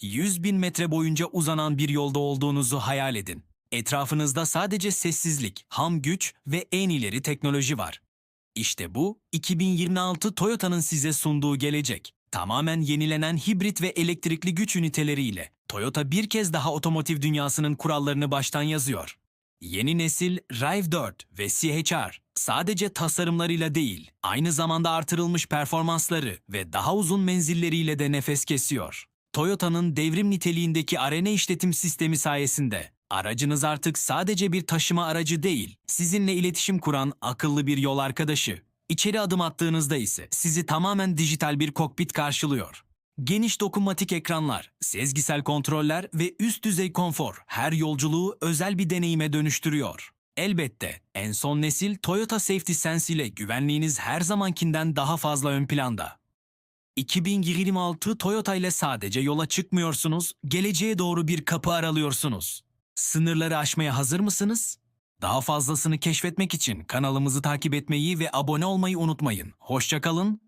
100 bin metre boyunca uzanan bir yolda olduğunuzu hayal edin. Etrafınızda sadece sessizlik, ham güç ve en ileri teknoloji var. İşte bu 2026 Toyota'nın size sunduğu gelecek. Tamamen yenilenen hibrit ve elektrikli güç üniteleriyle Toyota bir kez daha otomotiv dünyasının kurallarını baştan yazıyor. Yeni nesil RAV4 ve CHR sadece tasarımlarıyla değil, aynı zamanda artırılmış performansları ve daha uzun menzilleriyle de nefes kesiyor. Toyota'nın devrim niteliğindeki arena işletim sistemi sayesinde aracınız artık sadece bir taşıma aracı değil, sizinle iletişim kuran akıllı bir yol arkadaşı. İçeri adım attığınızda ise sizi tamamen dijital bir kokpit karşılıyor. Geniş dokunmatik ekranlar, sezgisel kontroller ve üst düzey konfor her yolculuğu özel bir deneyime dönüştürüyor. Elbette en son nesil Toyota Safety Sense ile güvenliğiniz her zamankinden daha fazla ön planda. 2026 Toyota ile sadece yola çıkmıyorsunuz, geleceğe doğru bir kapı aralıyorsunuz. Sınırları aşmaya hazır mısınız? Daha fazlasını keşfetmek için kanalımızı takip etmeyi ve abone olmayı unutmayın. Hoşçakalın,